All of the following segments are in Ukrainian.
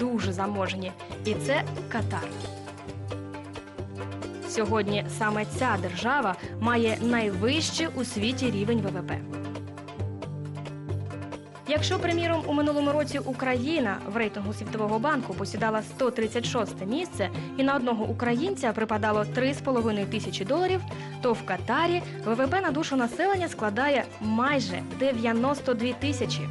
дуже заможні, і це Катар. Сьогодні саме ця держава має найвищий у світі рівень ВВП. Якщо, приміром, у минулому році Україна в рейтингу Світового банку посідала 136 місце і на одного українця припадало 3,5 тисячі доларів, то в Катарі ВВП на душу населення складає майже 92 тисячі.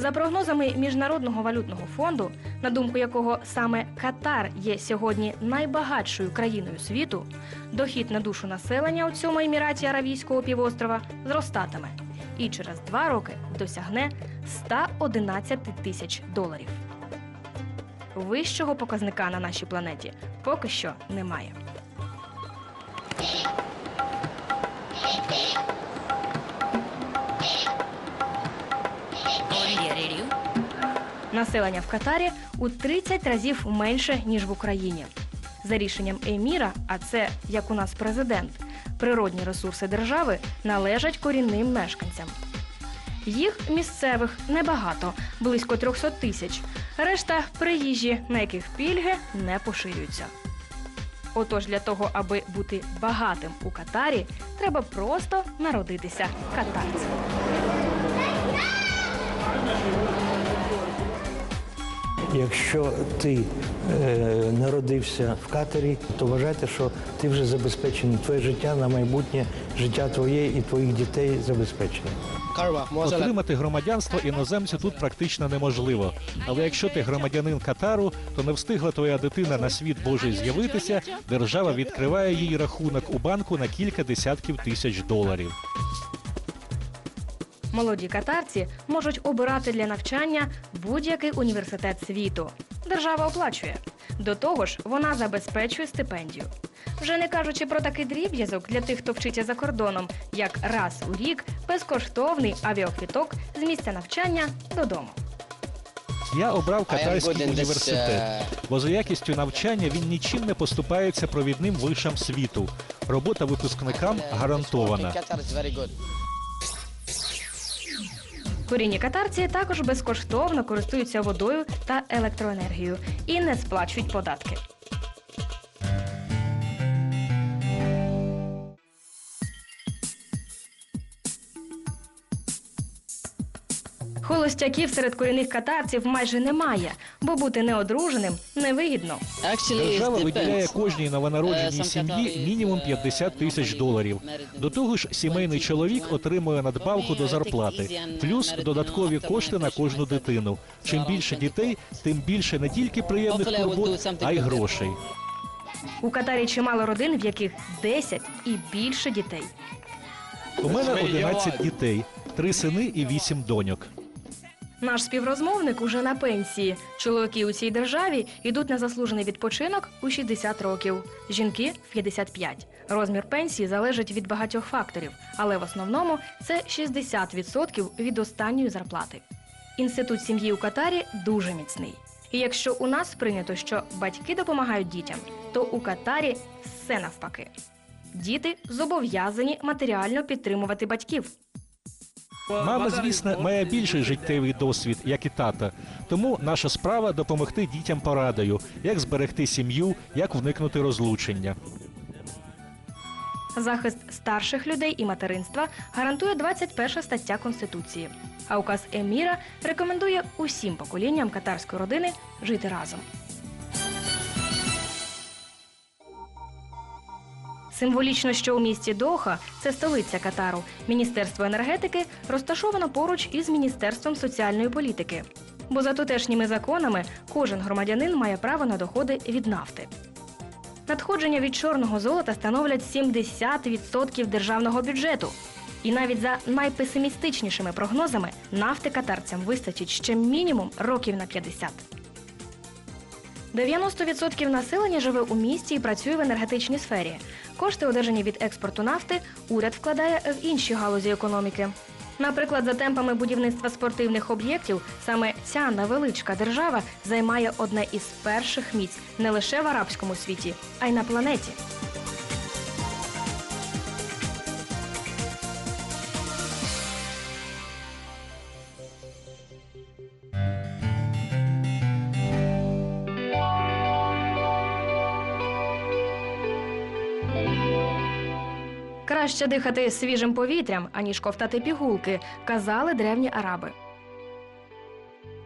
За прогнозами Міжнародного валютного фонду, на думку якого саме Катар є сьогодні найбагатшою країною світу, дохід на душу населення у цьому еміраті Аравійського півострова зростатиме і через два роки досягне 111 тисяч доларів. Вищого показника на нашій планеті поки що немає. Населення в Катарі у 30 разів менше ніж в Україні. За рішенням еміра, а це як у нас президент, природні ресурси держави належать корінним мешканцям. Їх місцевих небагато, близько 300 тисяч. Решта приїжджі, на яких пільги не поширюються. Отож, для того, аби бути багатим у Катарі, треба просто народитися катарцем. Якщо ти е, народився в Катарі, то вважайте, що ти вже забезпечений. Твоє життя на майбутнє, життя твоє і твоїх дітей забезпечене. Отримати громадянство іноземцю тут практично неможливо. Але якщо ти громадянин Катару, то не встигла твоя дитина на світ Божий з'явитися, держава відкриває їй рахунок у банку на кілька десятків тисяч доларів. Молоді катарці можуть обирати для навчання будь-який університет світу. Держава оплачує. До того ж, вона забезпечує стипендію. Вже не кажучи про такий дріб'язок для тих, хто вчиться за кордоном, як раз у рік безкоштовний авіаквіток з місця навчання додому. Я обрав катарський університет, uh, бо за якістю навчання він нічим не поступається провідним вишам світу. Робота випускникам гарантована. Корінні катарці також безкоштовно користуються водою та електроенергією і не сплачують податки. Холостяків серед корінних катарців майже немає, бо бути неодруженим невигідно. Держава виділяє кожній новонародженій Е, сім'ї мінімум е, 50 тисяч доларів. До того ж, сімейний чоловік отримує надбавку до зарплати, плюс додаткові кошти на кожну дитину. Чим більше дітей, тим більше не тільки приємних турбот, а й грошей. У Катарі чимало родин, в яких 10 і більше дітей. У мене 11 дітей, три сини і вісім доньок. Наш співрозмовник уже на пенсії. Чоловіки у цій державі йдуть на заслужений відпочинок у 60 років, жінки в 55. Розмір пенсії залежить від багатьох факторів, але в основному це 60% від останньої зарплати. Інститут сім'ї у Катарі дуже міцний. І якщо у нас прийнято, що батьки допомагають дітям, то у Катарі все навпаки. Діти зобов'язані матеріально підтримувати батьків. Мама, звісно, має більший життєвий досвід, як і тата. Тому наша справа допомогти дітям порадою, як зберегти сім'ю, як уникнути розлучення. Захист старших людей і материнства гарантує 21 стаття Конституції. А указ Еміра рекомендує усім поколінням катарської родини жити разом. Символічно, що у місті Доха, це столиця Катару, Міністерство енергетики розташовано поруч із Міністерством соціальної політики. Бо за тутешніми законами кожен громадянин має право на доходи від нафти. Надходження від чорного золота становлять 70% державного бюджету. І навіть за найпесимістичнішими прогнозами нафти катарцям вистачить ще мінімум років на 50. 90% населення живе у місті і працює в енергетичній сфері. Кошти, одержані від експорту нафти, уряд вкладає в інші галузі економіки. Наприклад, за темпами будівництва спортивних об'єктів, саме ця невеличка держава займає одне із перших місць не лише в арабському світі, а й на планеті. Краще дихати свіжим повітрям, аніж ковтати пігулки, казали древні араби.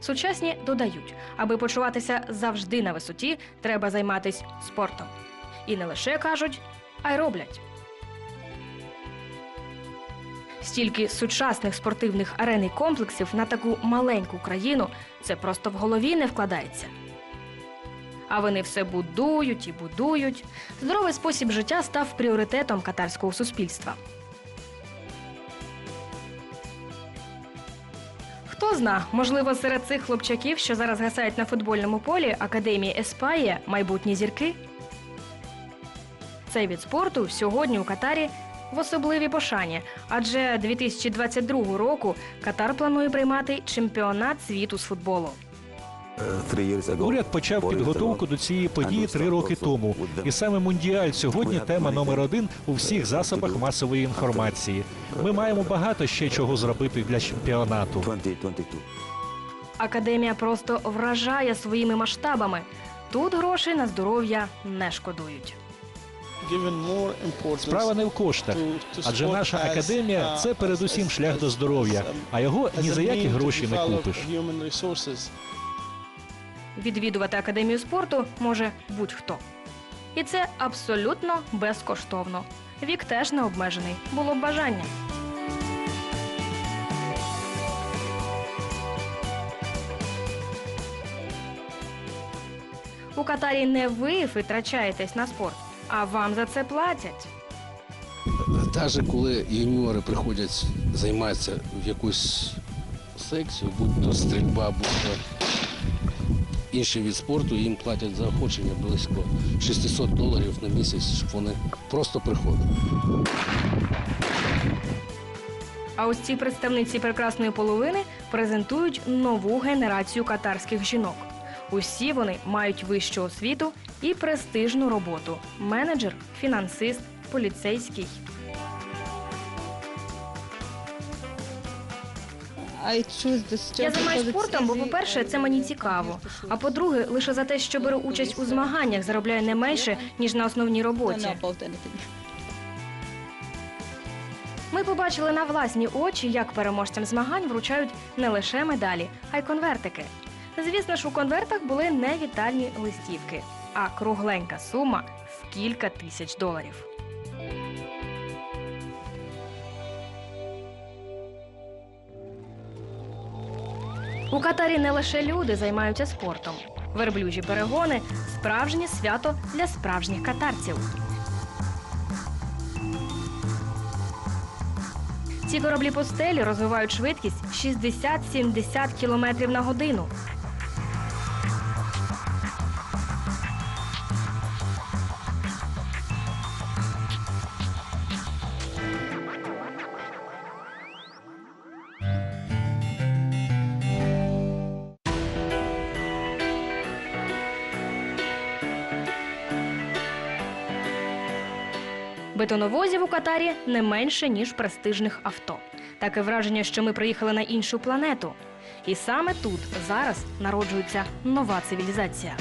Сучасні додають, аби почуватися завжди на висоті, треба займатися спортом. І не лише кажуть, а й роблять. Стільки сучасних спортивних арен і комплексів на таку маленьку країну це просто в голові не вкладається. А вони все будують і будують. Здоровий спосіб життя став пріоритетом катарського суспільства. Хто зна, можливо, серед цих хлопчаків, що зараз гасають на футбольному полі академії Еспає, майбутні зірки. Цей від спорту сьогодні у Катарі в особливій пошані, адже 2022 року Катар планує приймати чемпіонат світу з футболу. Уряд почав підготовку до цієї події три роки тому, і саме мундіаль сьогодні тема номер один у всіх засобах масової інформації. Ми маємо багато ще чого зробити для чемпіонату. 2022. Академія просто вражає своїми масштабами. Тут грошей на здоров'я не шкодують. Справа не в коштах, адже наша академія це передусім шлях до здоров'я, а його ні за які гроші не купиш. Відвідувати академію спорту може будь-хто. І це абсолютно безкоштовно. Вік теж не обмежений. Було б бажання. У Катарі не ви витрачаєтесь на спорт, а вам за це платять. Навіть коли юніори приходять займатися в якусь секцію, будь то стрільба, будь то інший від спорту, їм платять заохочення близько 600 доларів на місяць, щоб вони просто приходили. А ось ці представниці прекрасної половини презентують нову генерацію катарських жінок. Усі вони мають вищу освіту і престижну роботу: менеджер, фінансист, поліцейський. Я займаюся спортом, бо, по-перше, це мені цікаво. А по-друге, лише за те, що беру участь у змаганнях, заробляю не менше, ніж на основній роботі. Ми побачили на власні очі, як переможцям змагань вручають не лише медалі, а й конвертики. Звісно ж, у конвертах були не вітальні листівки, а кругленька сума в кілька тисяч доларів. У Катарі не лише люди займаються спортом. Верблюжі перегони справжнє свято для справжніх катарців. Ці кораблі постелі розвивають швидкість 60-70 км на годину. Бетоновозів у Катарі не менше, ніж престижних авто. Таке враження, що ми приїхали на іншу планету. І саме тут зараз народжується нова цивілізація.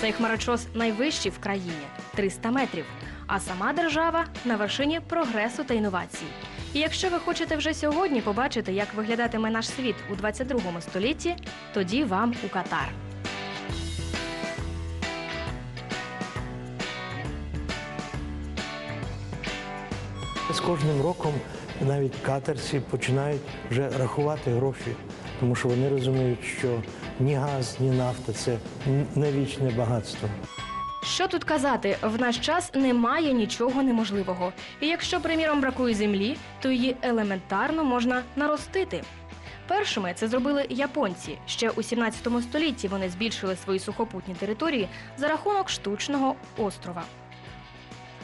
Цей хмарочос найвищий в країні 300 метрів, а сама держава на вершині прогресу та інновацій. І якщо ви хочете вже сьогодні побачити, як виглядатиме наш світ у 22 столітті, тоді вам у Катар. З кожним роком навіть катерці починають вже рахувати гроші, тому що вони розуміють, що ні газ, ні нафта це не вічне багатство. Що тут казати, в наш час немає нічого неможливого. І якщо, приміром, бракує землі, то її елементарно можна наростити. Першими це зробили японці. Ще у 17 столітті вони збільшили свої сухопутні території за рахунок штучного острова.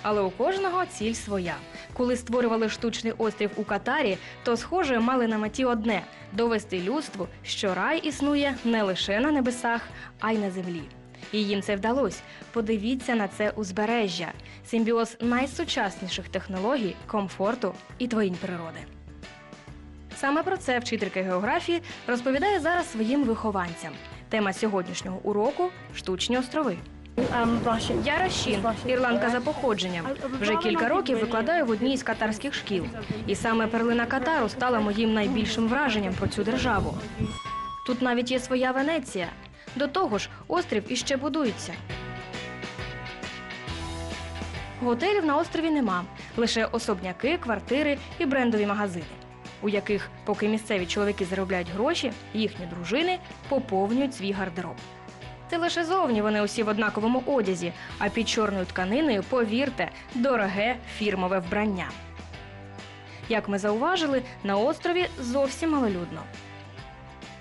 Але у кожного ціль своя. Коли створювали штучний острів у Катарі, то схоже мали на меті одне довести людству, що рай існує не лише на небесах, а й на землі. І їм це вдалося. Подивіться на це узбережжя, симбіоз найсучасніших технологій, комфорту і твоїнь природи. Саме про це вчителька географії розповідає зараз своїм вихованцям. Тема сьогоднішнього уроку штучні острови. Russian. Я Рашін, ірландка за походженням. Вже кілька років викладаю в одній із катарських шкіл. І саме перлина Катару стала моїм найбільшим враженням про цю державу. Тут навіть є своя Венеція. До того ж, острів іще будується. Готелів на острові нема, лише особняки, квартири і брендові магазини, у яких, поки місцеві чоловіки заробляють гроші, їхні дружини поповнюють свій гардероб. Це лише зовні вони усі в однаковому одязі, а під чорною тканиною, повірте, дороге фірмове вбрання. Як ми зауважили, на острові зовсім малолюдно.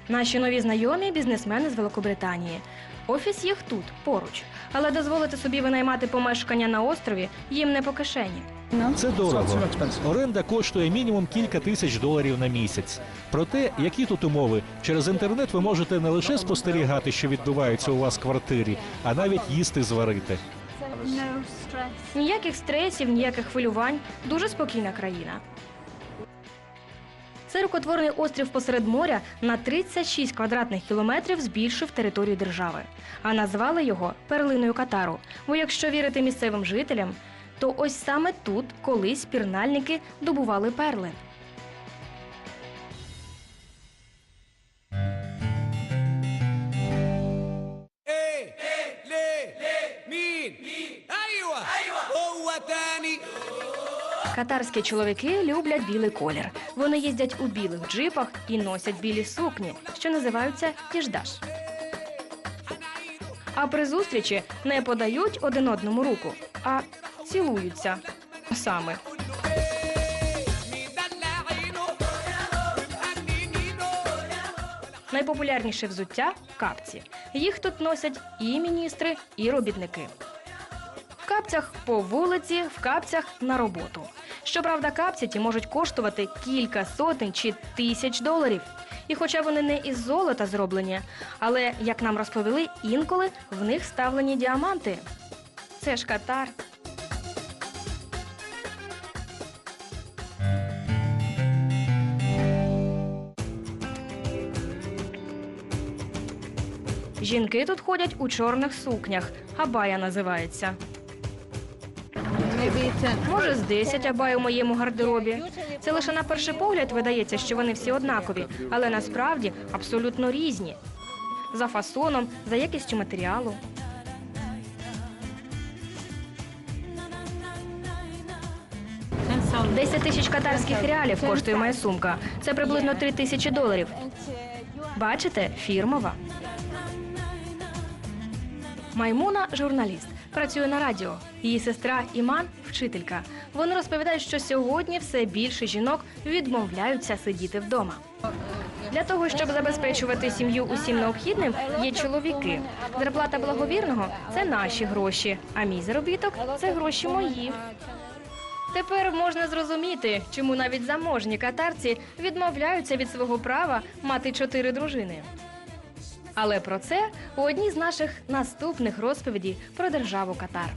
Наші нові знайомі бізнесмени з Великобританії. Офіс їх тут, поруч, але дозволити собі винаймати помешкання на острові їм не по кишені. Це дорого. Оренда коштує мінімум кілька тисяч доларів на місяць. Проте, які тут умови, через інтернет ви можете не лише спостерігати, що відбувається у вас в квартирі, а навіть їсти зварити. Ніяких стресів, ніяких хвилювань, дуже спокійна країна. Цей рукотворний острів посеред моря на 36 квадратних кілометрів збільшив територію держави, а назвали його перлиною Катару. Бо якщо вірити місцевим жителям, то ось саме тут колись пірнальники добували перли. Катарські чоловіки люблять білий колір. Вони їздять у білих джипах і носять білі сукні, що називаються тіждаш. А при зустрічі не подають один одному руку, а цілуються саме. Найпопулярніше взуття капці. Їх тут носять і міністри, і робітники. В капцях по вулиці, в капцях на роботу. Щоправда, капці ті можуть коштувати кілька сотень чи тисяч доларів. І, хоча вони не із золота зроблені, але як нам розповіли, інколи в них ставлені діаманти. Це ж катар. Жінки тут ходять у чорних сукнях. Абая називається. Може, з 10 абай у моєму гардеробі. Це лише на перший погляд видається, що вони всі однакові, але насправді абсолютно різні. За фасоном, за якістю матеріалу. 10 тисяч катарських реалів коштує моя сумка. Це приблизно 3 тисячі доларів. Бачите, фірмова. Маймуна журналіст. Працює на радіо. Її сестра Іман вчителька. Вони розповідають, що сьогодні все більше жінок відмовляються сидіти вдома. Для того, щоб забезпечувати сім'ю усім необхідним, є чоловіки. Зарплата благовірного це наші гроші, а мій заробіток це гроші мої. Тепер можна зрозуміти, чому навіть заможні катарці відмовляються від свого права мати чотири дружини. Але про це у одній з наших наступних розповідей про державу Катар.